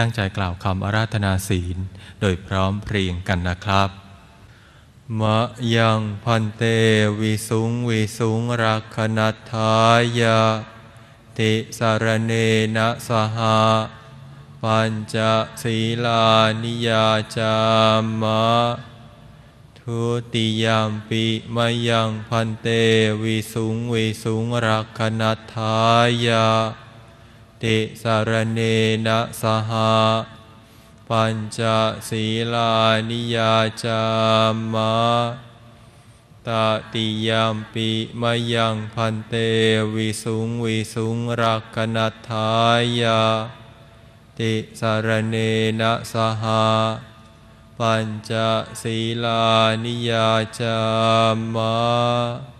ตั้งใจกล่าวคำอาราธนาศีล โดยพร้อมเพรียงกันนะครับมะยังพันเตวิสุงวิสุงรักขณัทายะ ติสารเนนะสหะปัญจศีลานิยาจามะ ทุติยามปิมายังพันเตวิสุงวิสุงรักขณัทายะ ติสารเนนะสหะปัญจศีลานิยาจามะตติยามปิมายังพันเตวิสุงวิสุงรักขณัทธายะติสารเนนะสหะปัญจศีลานิยาจามะ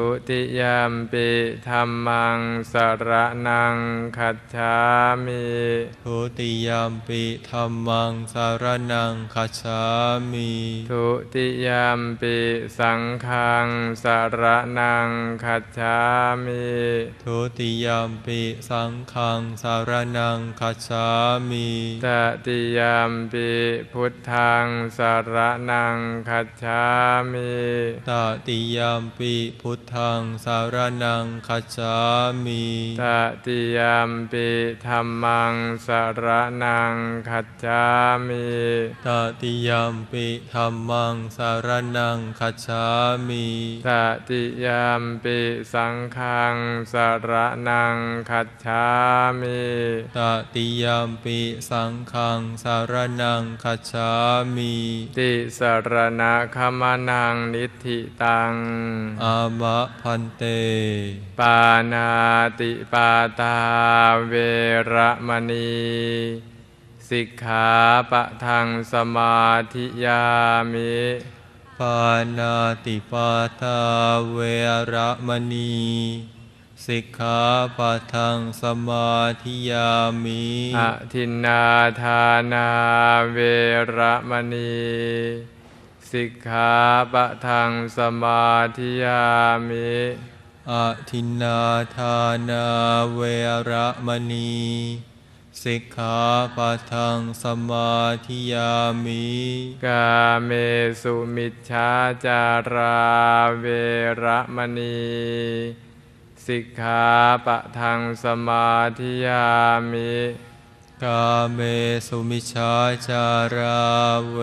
ุติยามปิธัมมังสรนังคัจฉามิทุติยามปีธัมมังสารนังคัจฉามิทุติยามปิสังฆังสรนังคัจฉามิทุติยามปีสังฆังสารนังคัจฉามิตติยามปิพุทธังสรนังคัจฉามิตติยามปีพุทธังสารนังคัจฉามิตติยามปิธรรมังสรนังคัจฉามิตติยามปิธัมมังสารนังคัจฉามิตติยามปิสังฆังสรนังคัจฉามิตติยามปิสังฆังสารนังคัจฉามิติสรณะขมานังนิธิตังอามะพันเต ปานาติปาตาเวระมณี สิกขาปะทังสมาธิยามิปานาติปาตาเวระมณีสิกขาปะทังสมาธิยามิอทินนาทานาเวระมณี สิกขาปะทังสมาธิยามิอะทินนาทานาเวระมณีสิกขาปะทังสมาธิยามิกาเมสุมิชฌาจาราเวระมณีสิกขาปะทังสมาธิยามิ กาเมสุมิชฌาจาราเว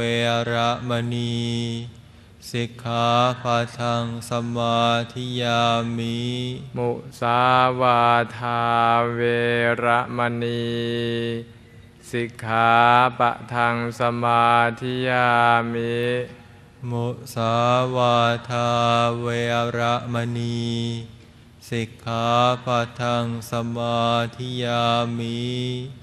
ระมณี สิกขาปะทังสมาธิยามิ มุสาวาทาเวระมณี สิกขาปะทังสมาธิยามิ มุสาวาทาเวระมณี สิกขาปะทังสมาธิยามิ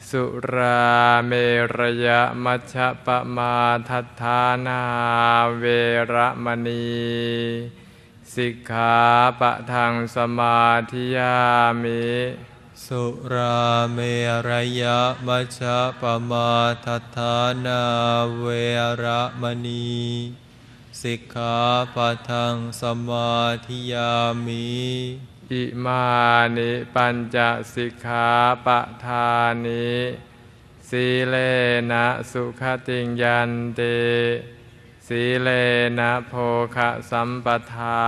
สุราเมรยมัชฌะปมาทัฏฐานาเวระมณี สิกขาปะทังสมาธิยามิสสุราเมรยะมัชฌะปมาทัฏฐานาเวระมณีสิกขาปะทังสมาธิยามิ อิมานิปัญจสิกขาปะทานิสีเลนะสุขติงยันติสีเลนะโภคะสัมปทา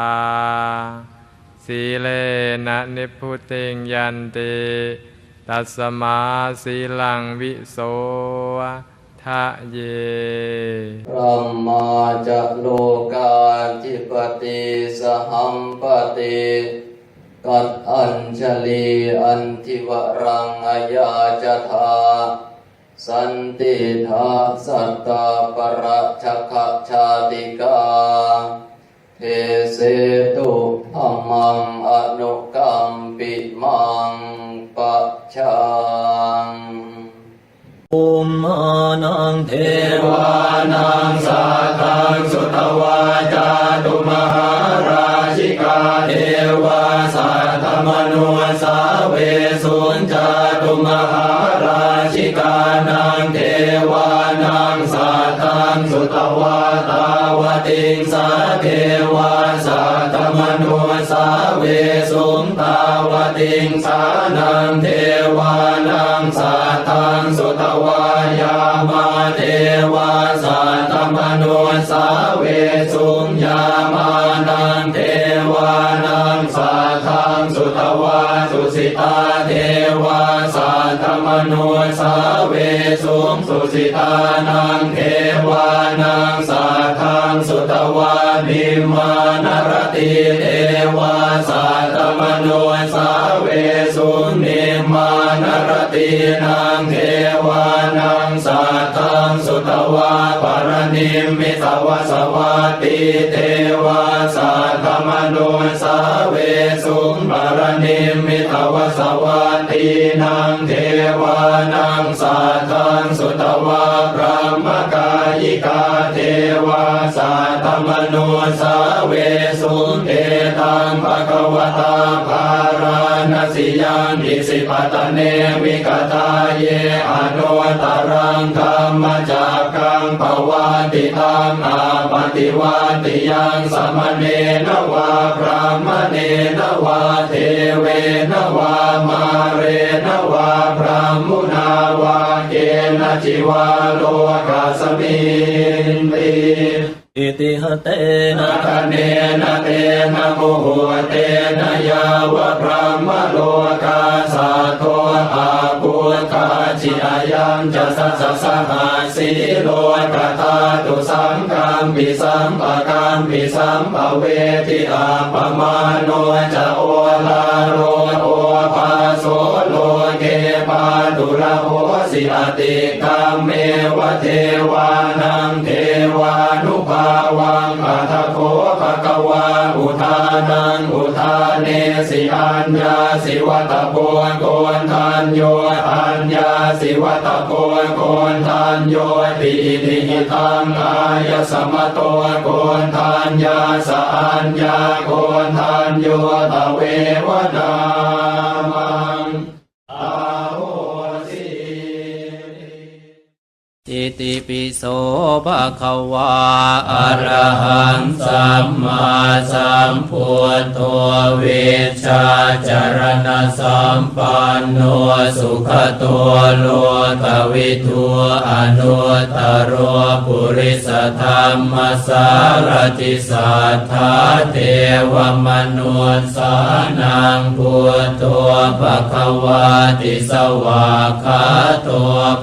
สีเลนะนิพุติงยันติตัสมาสีลังวิโสทะเยพระมาจะโลกาธิปติสหัมปติ กัดอัญชลีอันทิวรังอายาจธาสันติทาสัตตาปรัชขชาติกาเทเสตุธรรมังอนุกัมปิมังปัจชังอุมานังเทวา งเทวานังสาทังสุตวายามาเทวาสัตมนุสาเวสุงยามานังเทวานังสาทังสุตวาสุสิตาเทวาสัตมนุสาเวสุงสุสิตานังเทวานังสาทังสุตวานิมานรติเทวา สัตมนุสาเวสุนิมานรตินังเทวานังสาทังสุตวาปรณิมิตวสวัตติเทวาสัตมนุสาเวสุปรณิมิตวสวัตตินังเทวานังสาทังสุตวาพระม ยิกาเทวาสัตมนุสาเวสุเตตังภะคะวตาภาราณสิ ยังอิสิปตะเนวิกตาเยอนุตตรังธรรมจักกังภวาติตังอาปฏิวาติยังสมณเณนวาพระมเณนวาเทเวนวามาเรนวาพระมุนาวาเกณจิวาโลกาสมินติอิติหเตนะคะเนนะเตนะโมหเตนะยาวะพระมโลกาสาโทอาปุคาจิอายังจะสัสสหาสีโลกตาตุสังกัมปิสัมปะกามปิสัมปะเวทิอาปมาโนจะโอลาโรโอภาโสโลเกปาตุ ระโหสิอติกามเมวเทวานังเทวานุภาวังอัตโคภะควาอุทานังอุทานเนสิอัญญาสิวัตโพโกนทันโยอัญญาสิวัตโพโกนทันโยติติหิตังอายสมโตโกนทันยาสะอัญญาโกนทันโยตเววนา ติปิโสภะคะวาอะระหังสัมมาสัมพุทโธเวชชาจารณะสัมปันโนสุขตัวโลกวิทูอนุตตโรปุริสธรรมสารติสัทธาเทวมนุสสานังพุทโธภะคะวาติสวากขาโต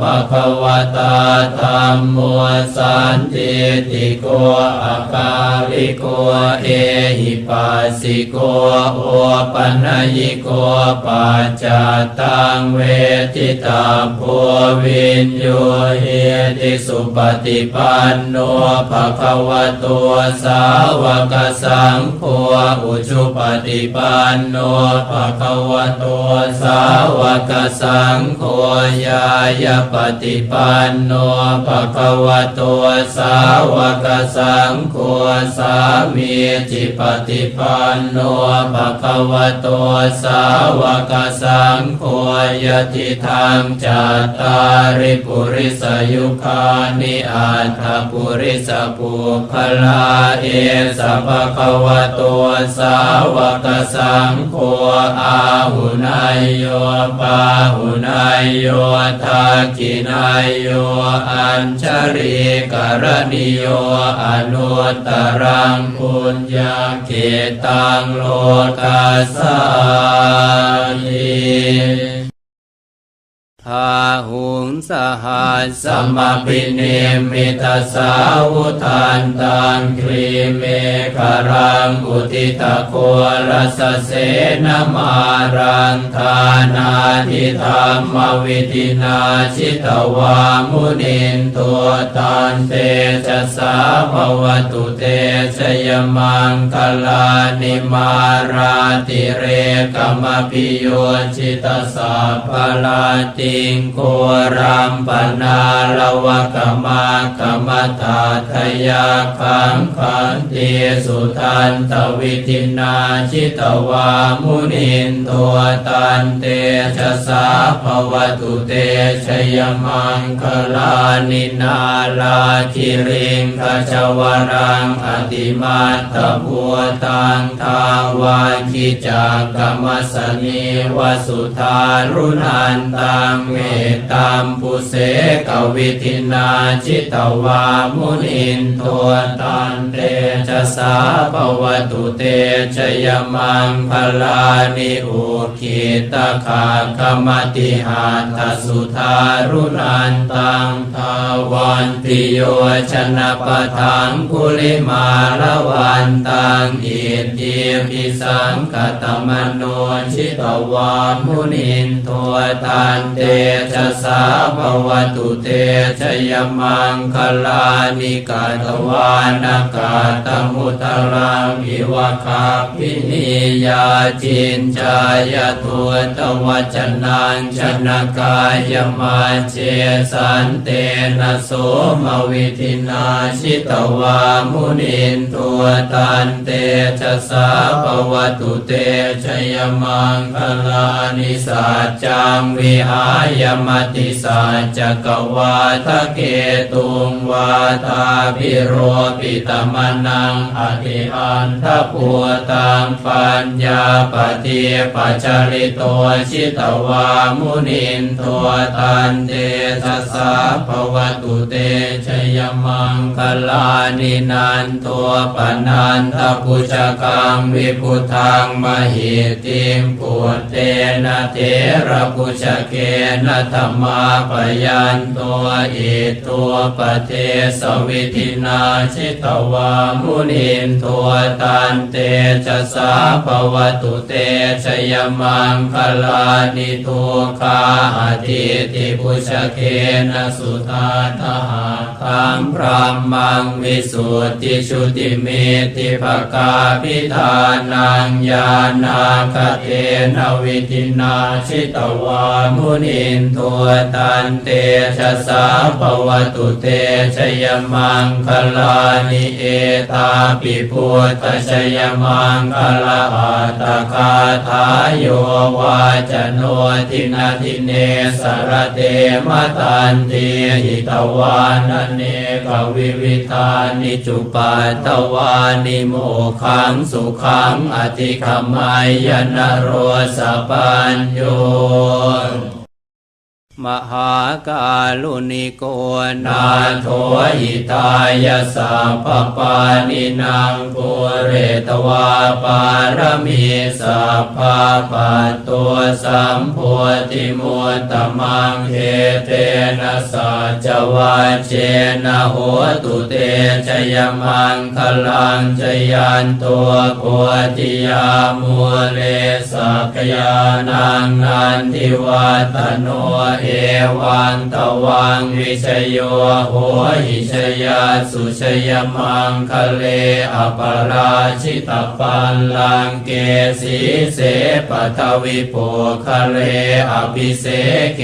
ภะคะวตาธรรมโมสันติติโกอาคาลิโกเอหิปัสสิโกโอปัญญิโกปัจจตังเวทิตาโพวินโยเฮติสุปฏิปันโนภะคะวะโตสาวกสังโฆอุชุปฏิปันโนภะคะวะโตสาวกสังโฆยายปฏิปันโนภะคะวะโตสาวกสังโฆสามีจิปฏิปันโนภะคะวะโตสาวกสังโฆยติทางจัตตาริปุริสยุคานิอัตถปุริสปุคลาเอสะภะคะวะโตสาวกสังโฆอาหุนายโยปาหุนายโยทากินายโยอญชริกรณิโยอนุตรังปุญญาเกตังโลกัสสานิ ทาหุงสหัสสมปิเนมิตาสาวุทานตังครีเมฆรังอุติตะโครสเสนมารังทานาทิธรรมวิตินาชิตวามุนินตัวตันเตจะสาภวตุเตชยมังคลานิมาราติเรกมปิโยชิตสาภลาติงโครัมปนาลวะกมากมตาทยาคังคันเตสุทันตวิทินาชิตวามุนินตัวตันเตชะสาภวตุเตชยมังคลานินาลาคิริงขจวรังอติมาตบัวตังทาวาคิจากกรรมสนีวสุธารุนันตังเมตตามปุเสกวิทินาจิตวามุนินทวตันเตจะสาภวตุเตชยมังคลานิอุคิตขากรรมติหาทสุธารุนันตังทาวันติโยชนะปะทังกุลิมาละวันตังอิทิปิสังกตมโนชิตวามุนินทวตันเตจะสาภวตุเตชยมังคลานิกาตวานากาตมุตรังอิวะคาปินิยาจินจายตุตวัจนังชนกายมาเจสันเตนะโสมวิทินาชิตวามุนินตัวตันเตชะสาภวตุเตชยมังคลานิสัจจังวิหายมติสัจจกวาทะเกตุงวาทาพิโรปิตมนังอธิอันทปัวตังปัญญาปฏิปัจจริโตชิตวามุนินตัวตันเตชะสาภวตุเตชยมังคลานินันตัวปนันทปุจกังวิพุทังมหิติมปุตเตนะเทระปุจเกนะธรรมาปยันตัวอิตัวปเทสวิทินาชิตวามุนินตัวตันเตจะสาภวตุเตชยมังคลานิทุคาอธิติปุชเกนะสุตาทหาคังพรหมังวิสุทธิชุติเมติภกาพิธานังญาณาคเทนวิทินาชิตวามุนินตัวตันเตชะสาภวตุเตชยมังคลานิเอตาปิพุทธชยมังคลาอัตคาทายโยวาจโนทินาทิเนสรเตมตันติหิตวานเนกวิวิธานิจุปัตตวานิโมขังสุขังอธิคมายนโรสปัญโย มหากาลุนิโกนาโทหิตายาสัพพปานินางปุเรตวาปารมีสัพพปัตตัวสัมโพธิมุตตมังเฮเตนะสัจวัจเจนะโหตุเตชยมังคลังชยันตัวโพธิยามูเลสักยานังนันทิวัตโนเอวันตวังวิชโยโหหิชยาสุชยมังคะเลอปราชิตปันลังเกสีเสปทวิโปคะเลอภิเสเก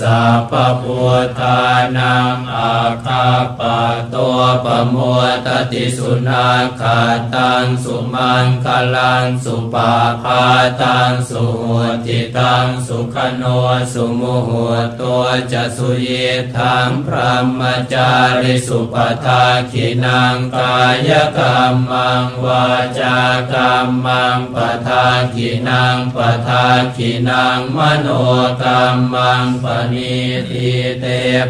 สัพพพุทธานังอาคาปะตัวปะมัวตติสุนาคาตังสุมังคลังสุปาพาตังสุหุติตังสุขโนสุมุหุตัวจะสุเยทังพระมจาริสุปทาขินังกายกรรมังวาจากรรมังปทาขินังปทาขินังมโนกรรมังปณิทิเต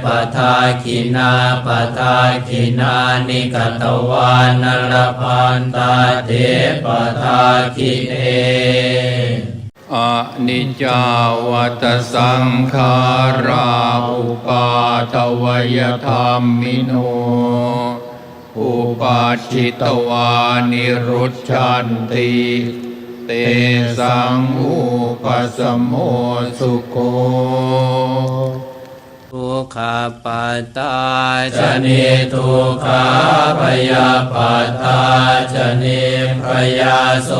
ปทาขินาปทาขินานิกตวานรพันตาเทปทาขิเอ อนิจจาวัตสังขาราอุปาทวยธรรมิโน อุปาชิตวานิรุชันติเตสังอุปสมโมสุโค ขาปัตตาชนิทุกขาพยาปัตตาชนิพยาโส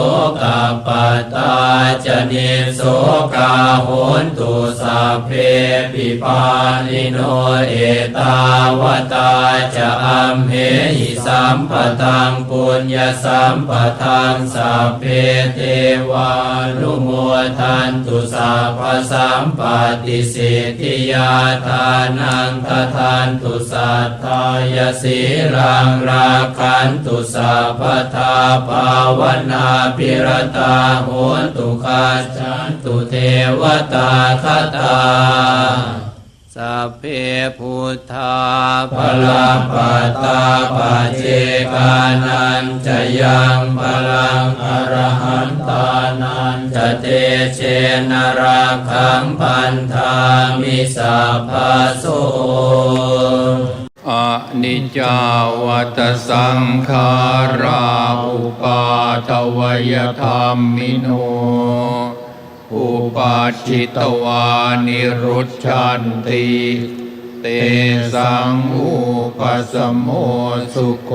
กาปัตตาชนิโสกาโหนตุสัพเพปิปานิโนเอตาวตาจะอัมเหหิสัมปทังปุญญสัมปทังสัพเพเทวานุโมทันตุสัพพสัมปติสิทธิยาทานังททานตุสัทธายสีรังราคันตุสัพทาภาวนาพิรตาโหตุคาชันตุเทวตาคตาสัพเพพุทธาพลาปัตตาปเจกานันจะยังพลังอรหัน นันจะเตเชนราคังพันธามิสัพพะโสอนิจจาวัตสังขาราอุปาทวยธรรมิโน อุปาชิตวานิรุชันติเตสังอุปสมโมสุโค